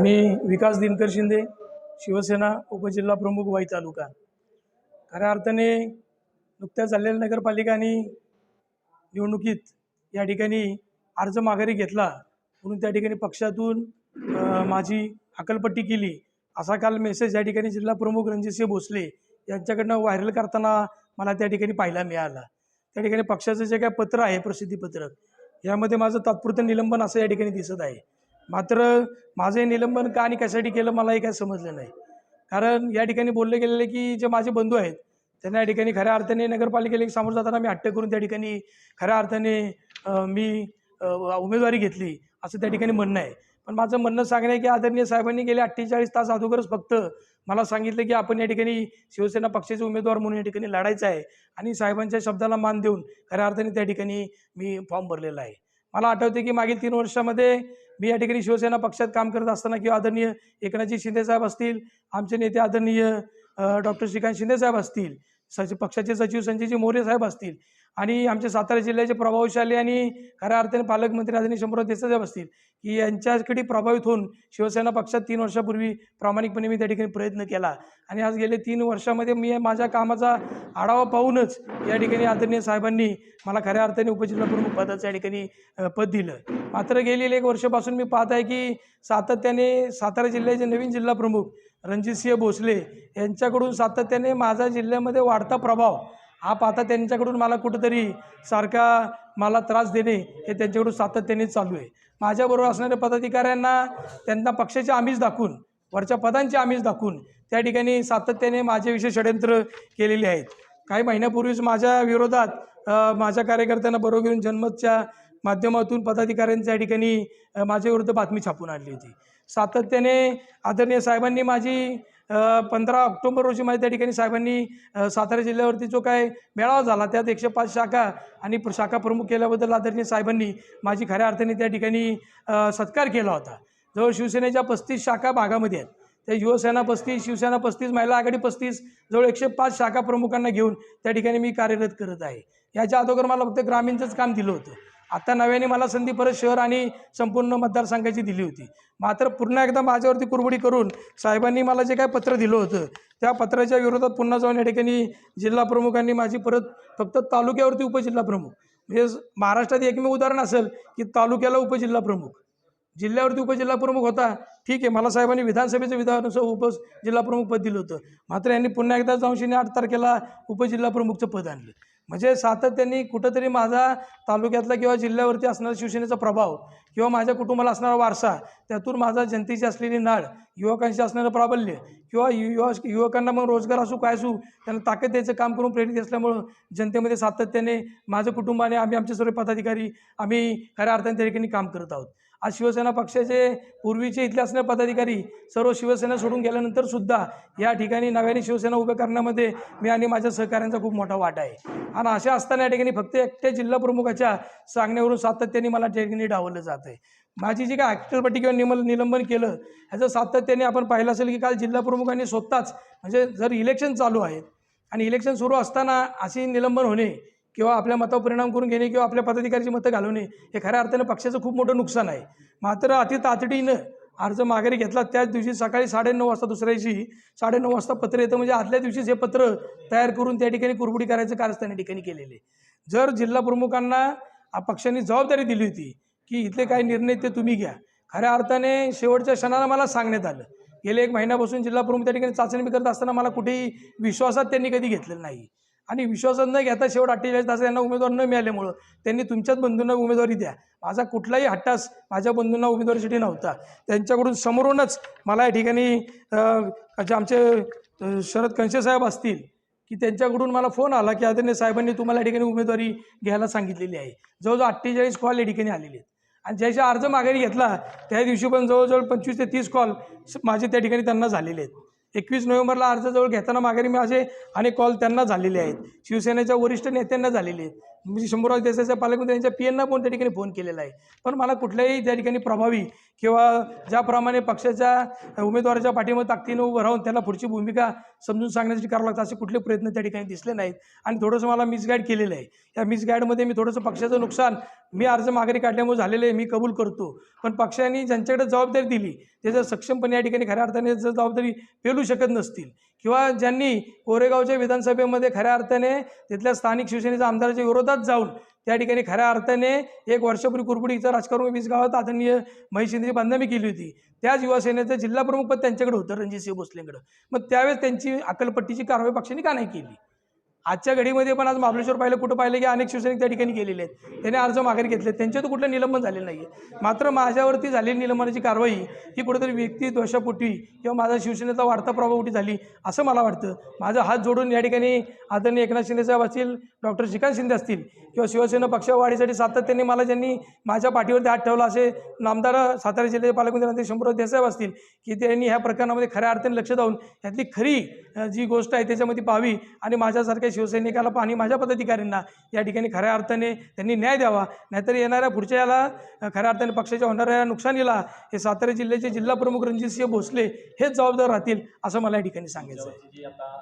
मी विकास दिनकर शिंदे शिवसेना उपजिल्हा प्रमुख वाई तालुका. खऱ्या अर्थाने नुकत्याच झालेल्या नगरपालिकांनी निवडणुकीत या ठिकाणी अर्ज माघारी घेतला म्हणून त्या ठिकाणी पक्षातून माझी हकलपट्टी केली. असा काल मेसेज या ठिकाणी जिल्हा प्रमुख रणजितसिंह भोसले यांच्याकडनं व्हायरल करताना मला त्या ठिकाणी पाहायला मिळाला. त्या ठिकाणी पक्षाचं जे काय पत्र आहे प्रसिद्धीपत्रक यामध्ये माझं तात्पुरतं निलंबन असं या ठिकाणी दिसत आहे. मात्र माझं हे निलंबन का आणि कशासाठी केलं मला हे काय समजलं नाही. कारण या ठिकाणी बोलले गेलेले की जे माझे बंधू आहेत त्यांना या ठिकाणी खऱ्या अर्थाने नगरपालिकेला समोर जाताना मी हट्ट करून त्या ठिकाणी खऱ्या अर्थाने मी उमेदवारी घेतली असं त्या ठिकाणी म्हणणं आहे. पण माझं म्हणणं सांगणं आहे की आदरणीय साहेबांनी गेले अठ्ठेचाळीस तास अगोदरच फक्त मला सांगितलं की आपण या ठिकाणी शिवसेना पक्षाचे उमेदवार म्हणून या ठिकाणी लढायचं आहे आणि साहेबांच्या शब्दाला मान देऊन खऱ्या अर्थाने त्या ठिकाणी मी फॉर्म भरलेला आहे. मला आठवते की मागील तीन वर्षामध्ये मी या ठिकाणी शिवसेना पक्षात काम करत असताना किंवा आदरणीय एकनाथजी शिंदेसाहेब असतील आमचे नेते आदरणीय डॉक्टर श्रीकांत शिंदेसाहेब असतील सचिव पक्षाचे सचिव संजयजी मोरे साहेब असतील आणि आमच्या सातारा जिल्ह्याचे प्रभावशाली आणि खऱ्या अर्थाने पालकमंत्री आदरणीय शंभरराव देसाई असतील की यांच्याकडे प्रभावित होऊन शिवसेना पक्षात तीन वर्षापूर्वी प्रामाणिकपणे मी त्या ठिकाणी प्रयत्न केला. आणि आज गेले तीन वर्षामध्ये मी माझ्या कामाचा आढावा पाहूनच या ठिकाणी आदरणीय साहेबांनी मला खऱ्या अर्थाने उपजिल्हा प्रमुख पदाचं या ठिकाणी पद दिलं. मात्र गेलेले एक वर्षापासून मी पाहत आहे की सातत्याने सातारा जिल्ह्याचे नवीन जिल्हाप्रमुख रणजितसिंह भोसले यांच्याकडून सातत्याने माझा जिल्ह्यामध्ये वाढता प्रभाव हा पाहता त्यांच्याकडून मला कुठंतरी सारखा मला त्रास देणे हे त्यांच्याकडून सातत्याने चालू आहे. माझ्याबरोबर असणाऱ्या पदाधिकाऱ्यांना त्यांना पक्षाचे आमिष दाखवून वरच्या पदांचे आमिष दाखवून त्या ठिकाणी सातत्याने माझ्याविषयी षडयंत्र केलेले आहेत. काही महिन्यापूर्वीच माझ्या विरोधात माझ्या कार्यकर्त्यांना बरोबर घेऊन जनमतच्या माध्यमातून पदाधिकाऱ्यांच्या ठिकाणी माझ्याविरुद्ध विरुद्ध बातमी छापून आणली होती. सातत्याने आदरणीय साहेबांनी माझी पंधरा ऑक्टोबर रोजी माझ्या त्या ठिकाणी साहेबांनी सातारा जिल्ह्यावरती जो काय मेळावा झाला त्यात एकशे पाच शाखा आणि शाखा प्रमुख केल्याबद्दल आदरणीय साहेबांनी माझी खऱ्या अर्थाने त्या ठिकाणी सत्कार केला होता. जवळ शिवसेनेच्या पस्तीस शाखा भागामध्ये आहेत. त्या युवसेना पस्तीस शिवसेना पस्तीस महिला आघाडी पस्तीस जवळ एकशे पाच शाखा प्रमुखांना घेऊन त्या ठिकाणी मी कार्यरत करत आहे. याच्या अगोदर मला फक्त ग्रामीणचंच काम दिलं होतं. आता नव्याने मला संधी परत शहर आणि संपूर्ण मतदारसंघाची दिली होती. मात्र पुन्हा एकदा माझ्यावरती कुरबडी करून साहेबांनी मला जे काय पत्र दिलं होतं त्या पत्राच्या विरोधात पुन्हा जाऊन या ठिकाणी जिल्हा प्रमुखांनी माझी परत फक्त तालुक्यावरती उपजिल्हा प्रमुख. म्हणजे महाराष्ट्रात एकमेव उदाहरण असेल की तालुक्याला उपजिल्हा प्रमुख. जिल्ह्यावरती उपजिल्हा प्रमुख होता ठीक आहे मला साहेबांनी विधानसभेचं विधान उप जिल्हा प्रमुख पद दिलं होतं. मात्र यांनी पुन्हा एकदा जाऊन आठ तारखेला उपजिल्हा प्रमुखचं पद आणलं. म्हणजे सातत्याने कुठंतरी माझा तालुक्यातला किंवा जिल्ह्यावरती असणारा शिवसेनेचा प्रभाव किंवा माझ्या कुटुंबाला असणारा वारसा त्यातून माझा जनतेची असलेली नाळ युवकांशी असणारं प्राबल्य किंवा युवा युवकांना मग रोजगार असू काय असू त्यांना ताकद द्यायचं काम करून प्रेरित असल्यामुळं जनतेमध्ये सातत्याने माझं कुटुंबाने आम्ही आमचे सर्व पदाधिकारी आम्ही खऱ्या अर्थाने त्या ठिकाणी काम करत आहोत. आज शिवसेना पक्षाचे पूर्वीचे इथले असणारे पदाधिकारी सर्व शिवसेना सोडून गेल्यानंतर सुद्धा या ठिकाणी नव्याने शिवसेना उभं करण्यामध्ये मी आणि माझ्या सहकाऱ्यांचा खूप मोठा वाटा आहे. आणि अशा असताना या ठिकाणी फक्त एकट्या जिल्हा प्रमुखाच्या सांगण्यावरून सातत्याने मला त्या ठिकाणी डावलं जात आहे. माझी जी काय ॲक्टरपट्टी किंवा निमल निलंबन केलं ह्याचं सातत्याने आपण पाहिलं असेल की काल जिल्हा प्रमुखांनी स्वतःच म्हणजे जर इलेक्शन चालू आहे आणि इलेक्शन सुरू असताना अशी निलंबन होणे किंवा आपल्या मतावर परिणाम करून घेणे किंवा आपल्या पदाधिकाऱ्याची मतं घालवणे हे खऱ्या अर्थानं पक्षाचं खूप मोठं नुकसान आहे. मात्र अति तातडीनं अर्ज माघारी घेतला त्याच दिवशी सकाळी साडेनऊ वाजता दुसऱ्या दिवशी साडेनऊ वाजता पत्र येतं. म्हणजे आदल्या दिवशीच हे पत्र तयार करून त्या ठिकाणी कुरबुडी करायचं कार्य या ठिकाणी केलेले जर जिल्हा प्रमुखांना पक्षांनी जबाबदारी दिली होती की इथले काही निर्णय ते तुम्ही घ्या. खऱ्या अर्थाने शेवटच्या क्षणाला मला सांगण्यात आलं. गेले एक महिन्यापासून जिल्हा प्रमुख त्या ठिकाणी चाचणी करत असताना मला कुठेही विश्वासात त्यांनी कधी घेतलेलं नाही. आणि विश्वासात न घेता शेवट अठ्ठेचाळीस तास यांना उमेदवार न मिळाल्यामुळं त्यांनी तुमच्याच बंधूंना उमेदवारी द्या. माझा कुठलाही हट्टास माझ्या बंधूंना उमेदवारीसाठी नव्हता. त्यांच्याकडून समोरूनच मला या ठिकाणी जे आमचे शरद कंशे साहेब असतील की त्यांच्याकडून मला फोन आला की आदरणीय साहेबांनी तुम्हाला या ठिकाणी उमेदवारी घ्यायला सांगितलेली आहे. जवळजवळ अठ्ठेचाळीस कॉल या ठिकाणी आलेले आहेत. आणि ज्याच्या अर्ज माघारी घेतला त्या दिवशी पण जवळजवळ पंचवीस ते तीस कॉल माझे त्या ठिकाणी त्यांना झालेले आहेत. एकवीस नोव्हेंबरला अर्जाजवळ घेताना माघारी माझे अनेक कॉल त्यांना झालेले आहेत. शिवसेनेच्या वरिष्ठ नेत्यांना झालेले आहेत. म्हणजे शंभूराज देसाईचा पालकमंत्री यांच्या पी एनना पण त्या ठिकाणी फोन केलेला आहे? पण मला कुठल्याही त्या ठिकाणी प्रभावी किंवा ज्याप्रमाणे पक्षाच्या उमेदवाराच्या पाठीमध्ये ताकदीनं उभं राहून त्याला पुढची भूमिका समजून सांगण्यासाठी करावं लागतं असे कुठले प्रयत्न त्या ठिकाणी दिसले नाहीत. आणि थोडंसं मला मिसगाईड केलेलं आहे. या मिसगाईडमध्ये मी थोडंसं पक्षाचं नुकसान मी अर्ज माघारी काढल्यामुळे झालेलं आहे मी कबूल करतो. पण पक्षाने ज्यांच्याकडे जबाबदारी दिली ते जर सक्षमपणे या ठिकाणी खऱ्या अर्थाने जर जबाबदारी पेलू शकत नसतील किंवा ज्यांनी कोरेगावच्या विधानसभेमध्ये खऱ्या अर्थाने तिथल्या स्थानिक शिवसेनेच्या आमदाराच्या विरोधात जाऊन त्या ठिकाणी खऱ्या अर्थाने एक वर्षपूर्वी कुरबुडीचं राजकारण वीस गावात आदरणीय महिशिंद्री बांधणी केली होती. त्याच युवासेनेचं जिल्हा प्रमुख पद त्यांच्याकडे होतं रणजितसिंह भोसलेंकडं. मग त्यावेळेस त्यांची अकलपट्टीची कारवाई पक्षाने का नाही केली? आजच्या घडीमध्ये पण आज महाबळेश्वर पाहिलं कुठं पाहिलं की अनेक शिवसैनिक त्या ठिकाणी गेलेले आहेत. त्याने अर्ज माघारी घेतले त्यांच्या तर कुठलं निलंबन झालेलं नाही आहे मात्र माझ्यावरती झालेली निलंबनाची कारवाई ही कुठेतरी व्यक्ती दोषापोटी किंवा माझा शिवसेनेचा वाढता प्रभावपोटी झाली असं मला वाटतं. माझा हात जोडून या ठिकाणी आदरणीय एकनाथ शिंदेसाहेब असतील डॉक्टर श्रीकांत शिंदे असतील किंवा शिवसेना पक्षवाढीसाठी सातत्याने मला ज्यांनी माझ्या पाठीवरती हात ठेवला असे नामदार सातारा जिल्ह्याचे पालकमंत्री शंभूराज देसाहेब असतील की त्यांनी ह्या प्रकरणामध्ये खऱ्या अर्थाने लक्ष देऊन यातली खरी जी गोष्ट आहे त्याच्यामध्ये पाहावी आणि माझ्यासारख्या शिवसैनिकाला आणि माझ्या पदाधिकाऱ्यांना. या ठिकाणी खऱ्या अर्थाने त्यांनी न्याय द्यावा. नाहीतर येणाऱ्या पुढच्या याला खऱ्या अर्थाने पक्षाच्या होणाऱ्या नुकसानीला हे सातारा जिल्ह्याचे जिल्हा प्रमुख रणजितसिंह भोसले हेच जबाबदार राहतील असं मला या ठिकाणी सांगायचं आहे